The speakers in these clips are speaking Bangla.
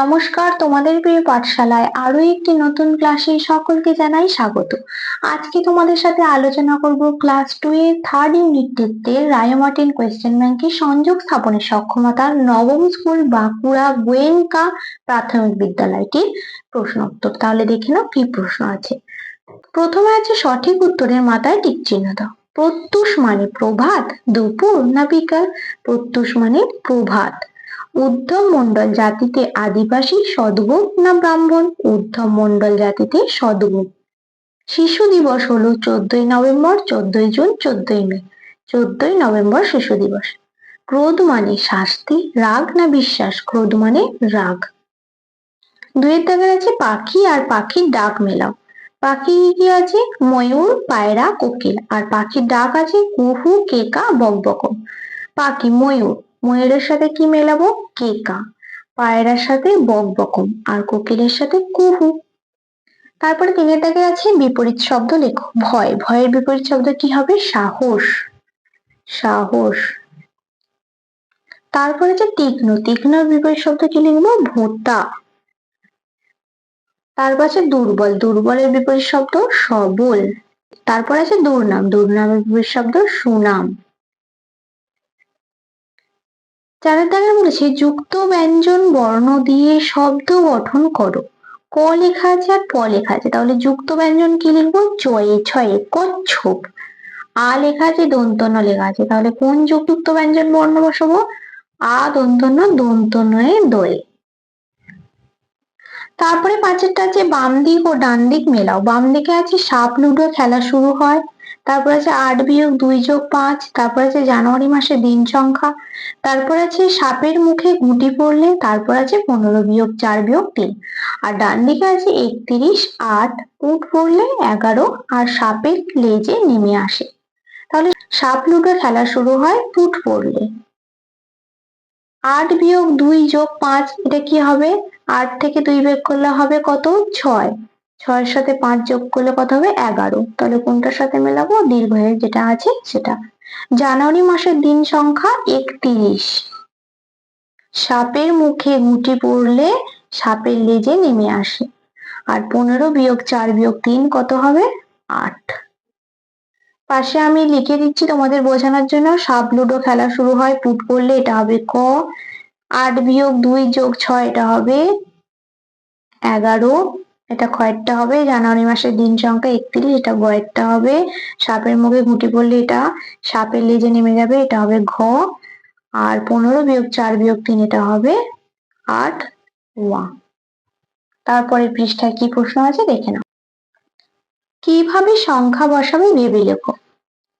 নমস্কার, তোমাদের প্রিয় পাঠশালায় আরও একটি নতুন ক্লাসে সকলকে জানাই স্বাগত। আজকে তোমাদের সাথে আলোচনা করব ক্লাস টু এর থার্ড ইউনিট টেস্টের রায়োমার্টিন কোয়েশ্চেন ব্যাংকে সংযোগ স্থাপনের সক্ষমতা নবম স্কুল বাঁকুড়া গোয়েঙ্কা প্রাথমিক বিদ্যালয়টির প্রশ্ন উত্তর। তাহলে দেখে নাও কি প্রশ্ন আছে। প্রথমে আছে সঠিক উত্তরের মাথায় টিক চিহ্ন দাও। প্রত্যুষ মানে প্রভাত, দুপুর না বিকাল? প্রত্যুষ মানে প্রভাত। ঊর্ধ্ব মন্ডল জাতিতে আদিবাসী সদগুণ না ব্রাহ্মণ? ঊর্ধ্ব মন্ডল জাতিতে সদগুণ শিশু দিবস হলো চোদ্দই নভেম্বর, চোদ্দই জুন, চোদ্দই মে। চোদ্দই নভেম্বর শিশু দিবস। ক্রোধ মানে শাস্তি, রাগ না বিশ্বাস? ক্রোধ মানে রাগ। দুয়ের দাগের আছে, পাখি আর পাখির ডাক মেলাও। পাখি কি আছে? ময়ূর, পায়রা, কোকিল। আর পাখির ডাক আছে, কুহু, কেকা বকবক পাখি, ময়ূর। ময়ূরের সাথে কি মেলাবো? কেকা। পায়রার সাথে বক বকম আর কোকিলের সাথে কুহু। তারপরে তিনের দাগে আছে বিপরীত শব্দ লেখো ভয়। ভয়ের বিপরীত শব্দ কি হবে? সাহস। সাহস। তারপরে আছে তীক্ষ্ণ। তীক্ষ্ণ বিপরীত শব্দ কি লিখব? ভোতা। তারপর আছে দুর্বল। দুর্বলের বিপরীত শব্দ সবল। তারপর আছে দুর্নাম। দুর্নামের বিপরীত শব্দ সুনাম। চারের দাগে বলেছে, যুক্ত ব্যঞ্জন বর্ণ দিয়ে শব্দ গঠন করো। ক লেখা আছে আর প লেখা আছে। তাহলে যুক্ত ব্যঞ্জন কি লিখব? চয়ে ছয়ে কচ্ছপ। আ লেখা আছে, দন্তন্য লেখা আছে। তাহলে কোন যুক্ত ব্যঞ্জন বর্ণ বসাবো? আ, দন্তন্য দন্তনয়ে দয়ে। তারপরে পাঁচেরটা আছে, বাম দিক ও ডান দিক মেলাও। বাম দিকে আছে, সাপ, লুডো খেলা শুরু হয়। তারপর আছে আট বিয়োগ দুই যোগ পাঁচ, তারপর আছে জানুয়ারি মাসে দিন সংখ্যা, তারপর আছে সাপের মুখে গুটি পড়লে, তারপর আছে পনেরো বিয়োগ চার বিয়োগ তিন। আর ডান দিকে আছে একত্রিশ, আট উঠ পড়লে এগারো, আর সাপের লেজে নেমে আসে। তাহলে সাপ লুডো খেলা শুরু হয় পুট পড়লে। আট বিয়োগ দুই যোগ পাঁচ, এটা কি হবে? আট থেকে দুই বিয়োগ করলে হবে কত? ছয়। ছয়ের সাথে পাঁচ যোগ করলে কত হবে? এগারো। তাহলে কোনটার সাথে মেলাবো? দীর্ঘয়ের যেটা আছে সেটা। জানুয়ারি মাসের দিন সংখ্যা একত্রিশ। সাপের মুখে গুটি পড়লে সাপের লেজে নেমে আসে। আর পনেরো বিয়োগ চার বিয়োগ তিন কত হবে? আট। পাশে আমি লিখে দিচ্ছি তোমাদের বোঝানোর জন্য। সাপ লুডো খেলা শুরু হয়, পুট করলে এটা হবে ক। আট বিয়োগ দুই যোগ ছয়, এটা হবে এগারো। এটা খয়েরটা হবে, জানুয়ারি মাসের দিন সংখ্যা একত্রিশ, এটা গয়েরটা হবে। সাপের মুখে ঘুটি পড়লে এটা সাপের লেজে নেমে যাবে, এটা হবে ঘ। আর পনেরো বিয়োগ চার বিয়োগ তিন, এটা হবে আট, ওয়া। তারপরে পৃষ্ঠায় কি প্রশ্ন আছে দেখে নাও। কীভাবে সংখ্যা বসাবে ভেবে লেখো।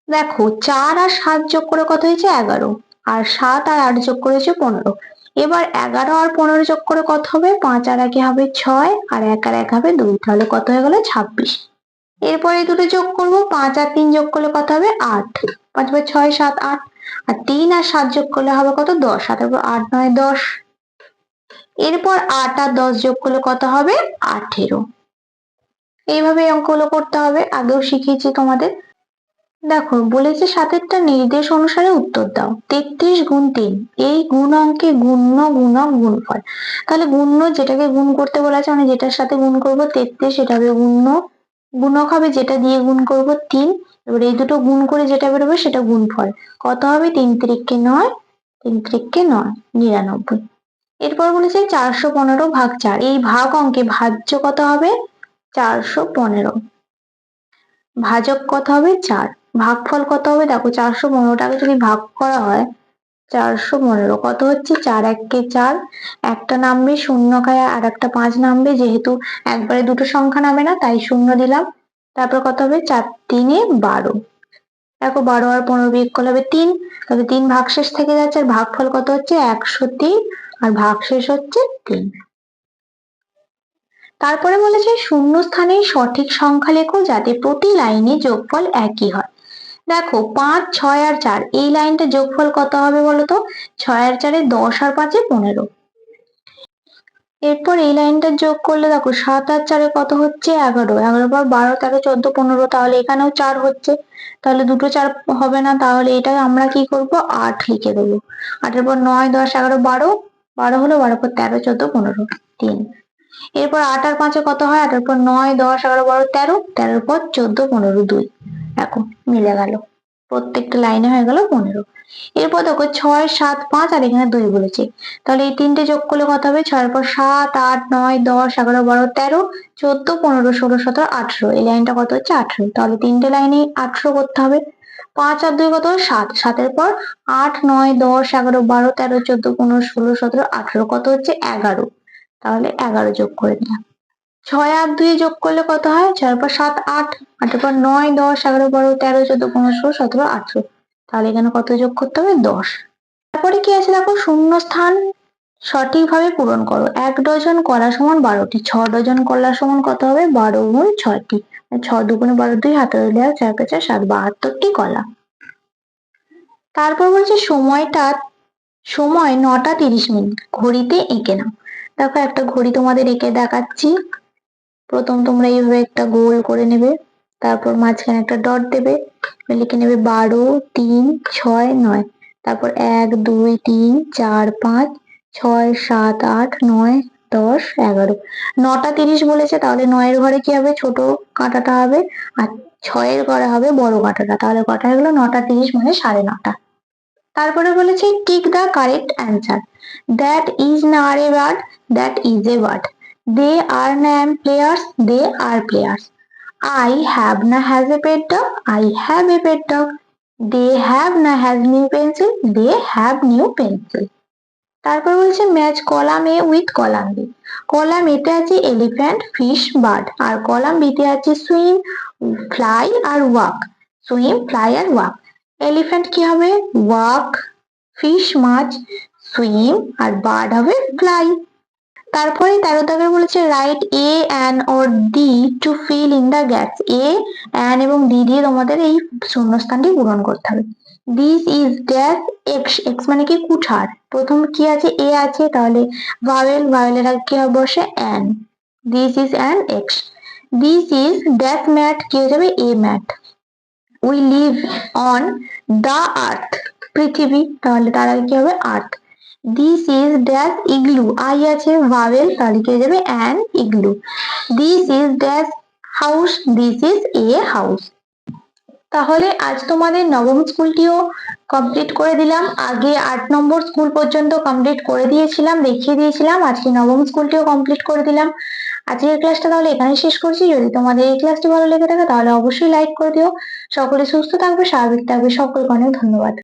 দেখো, চার আর সাত যোগ করে কত হয়েছে? এগারো। আর সাত আর আট যোগ করেছে পনেরো। এবার এগারো আর পনেরো যোগ করে কত হবে? পাঁচ আর একে হবে ছয়, আর এক আর এক হবে দুই। তাহলে কত হয়ে গেল? ছাব্বিশ। এরপরে দুটো যোগ করব। পাঁচ আর তিন যোগ করলে কত হবে? আট। পাঁচ বাই ছয়, সাত, আট। আর তিন আর সাত যোগ করলে হবে কত? দশ। সাতের আট নয়, দশ। এরপর আট আর দশ যোগ করলে কত হবে? আঠেরো। এইভাবে অঙ্কগুলো করতে হবে। আগেও শিখিয়েছি তোমাদের। দেখো, বলেছে সাতেরটা নির্দেশ অনুসারে উত্তর দাও। তেত্রিশ গুণ তিন, এই গুণ অঙ্কে গুণ্য, গুণক, গুণফল। তাহলে গুণ্য যেটাকে গুণ করতে বলা আছে মানে যেটার সাথে গুণ করব, তেত্রিশ, সেটা হবে গুণ্য। গুণক হবে যেটা দিয়ে গুণ করব তিন, এবার এই দুটো গুণ করে যেটা বেরোবে সেটা গুণফল। কত হবে? তিন তিরিককে নয়, তিন তিরিককে নয়, নিরানব্বই। এরপর বলেছে চারশো পনেরো ভাগ চার, এই ভাগ অঙ্কে ভাজ্য কত হবে? চারশো পনেরো। ভাজক কত হবে? চার। ভাগফল কত হবে? দেখো চারশো পনেরোটাকে যদি ভাগ করা হয়, চারশো পনেরো। কত হচ্ছে? চার এককে চার। একটা নামবে শূন্য খায় আর একটা পাঁচ নামবে। যেহেতু একবারে দুটো সংখ্যা নামে না, তাই শূন্য দিলাম। তারপর কত হবে? চার তিনে বারো। দেখো বারো আর পনেরো বিয়োগ করলে হবে তিন। তাহলে তিন ভাগশেষ থেকে যাচ্ছে, আর ভাগফল কত হচ্ছে? একশো তিন। আর ভাগশেষ হচ্ছে তিন। তারপরে বলেছে শূন্য স্থানে সঠিক সংখ্যা লেখো যাতে প্রতি লাইনে যোগফল একই হয়। দেখো পাঁচ, ছয় আর চার, এই লাইনটা যোগফল কত হবে বলতো? ছয় আর চারে দশ আর পাঁচে পনেরো। এরপর এই লাইনটা যোগ করলে দেখো সাত আর চারে কত হচ্ছে? এগারো। এগারো পর বারো, তেরো, চোদ্দ, পনেরো, তাহলে এখানেও চার হচ্ছে। তাহলে দুটো চার হবে না, তাহলে এটা আমরা কি করব? আট লিখে দেবো। আটের পর নয়, দশ, এগারো, বারো। বারো হলো বারো, পর তেরো, চোদ্দ, পনেরো, তিন। এরপর আট আর পাঁচে কত হয়? আটের পর নয়, দশ, এগারো, বারো, তেরো। তেরোর পর চোদ্দ, পনেরো, দুই। দেখো, মিলে গেল। প্রত্যেকটা লাইনে হয়ে গেল পনেরো। এরপর দেখো, ছয়, সাত, পাঁচ, আর এখানে দুই বলেছে। তাহলে এই তিনটে যোগ করলে কত হবে? ছয়ের পর সাত, আট, নয়, দশ, এগারো, বারো, তেরো, চোদ্দ, পনেরো, ষোলো, সতেরো, আঠেরো। এই লাইনটা কত হচ্ছে? আঠেরো। তাহলে তিনটে লাইনে আঠেরো করতে হবে। পাঁচ আর দুই কত? সাত। সাতের পর আট, নয়, দশ, এগারো, বারো, তেরো, চোদ্দ, পনেরো, ষোলো, সতেরো, আঠেরো কত হচ্ছে? এগারো। তাহলে এগারো যোগ করে দিলাম। ছয় আর দুই যোগ করলে কত হয়? ছয় পর সাত আট। আটের পর নয়, দশ, এগারো, বারো, তেরো, চোদ্দ, পনেরো, ষোলো, সতেরো, আঠেরো। তাহলে এখানে কত যোগ করতে হবে? দশ। তারপরে কি আছে দেখো? শূন্য স্থান সঠিকভাবে পূরণ করো। এক ডজন কলা সমান বারোটি। ছ ডজন কলা সমান কত হবে? বারো গুণ ছয়টি। ছ দুগুণে বারো দুই, হাতে রইলে চার কাছে সাত, বাহাত্তরটি কলা। তারপর বলছে সময়টা, সময় নটা তিরিশ মিনিট। ঘড়িতে এঁকে নাও। দেখো একটা ঘড়ি তোমাদের এঁকে দেখাচ্ছি। প্রথম তোমরা এইভাবে একটা গোল করে নেবে, তারপর মাঝখানে একটা ডট দেবে, লিখে নেবে বারো, তিন, ছয়, নয়, তারপর এক, দুই, তিন, চার, পাঁচ, ছয়, সাত, আট, নয়, দশ, এগারো। নটা তিরিশ বলেছে, তাহলে নয়ের ঘরে কি হবে? ছোট কাঁটাটা হবে, আর ছয়ের ঘরে হবে বড় কাঁটাটা। তাহলে কটা গেলো নটা তিরিশ মানে সাড়ে নটা। তারপরে বলেছে tick the correct answer that is নার a word that is a word আর না এম players they are players I have na has a pet dog. I have a pet dog. They have na has new pencil. They have new pencil. তারপর বলছে match column A with column B column এতে আছে এলিফ্যান্ট ফিশ বার্ড আর কলাম বিতে আছে সুইম ফ্লাই আর ওয়াক সুইম ফ্লাই আর ওয়াক এলিফ্যান্ট কি হবে ওয়াক ফিশ মাছ সুইম আর বার্ড হবে ফ্লাই তারপরে তেরো দাগের বলেছে write a an or the to fill in the gaps a an এবং ডি দিয়ে তোমাদের এই শূন্যস্থানটি পূরণ করতে হবে। This is dash axe axe মানে কি কুঠার। প্রথম কি আছে? এ আছে, তাহলে ভাওয়েল ভাওয়েলের আগে কি হবে? বসে an this is an axe this is dash mat কি হয়ে যাবে? A mat we live on the earth পৃথিবী, তাহলে তার আগে কি হবে? Earth this is dash igloo I আছে ভাওয়েল তাহলে যাবে? An igloo this is dash house this is a house তাহলে আজ তোমাদের নবম স্কুলটিও কমপ্লিট করে দিলাম। আগে আট নম্বর স্কুল পর্যন্ত কমপ্লিট করে দিয়েছিলাম, দেখিয়ে দিয়েছিলাম। আজকে নবম স্কুলটিও কমপ্লিট করে দিলাম। আজকের ক্লাসটা তাহলে এখানে শেষ করছি। যদি তোমাদের এই ক্লাসটি ভালো লেগে থাকে, তাহলে অবশ্যই লাইক করে দিও। সকলে সুস্থ থাকবে, স্বাভাবিক থাকবে। সকলকে অনেক ধন্যবাদ।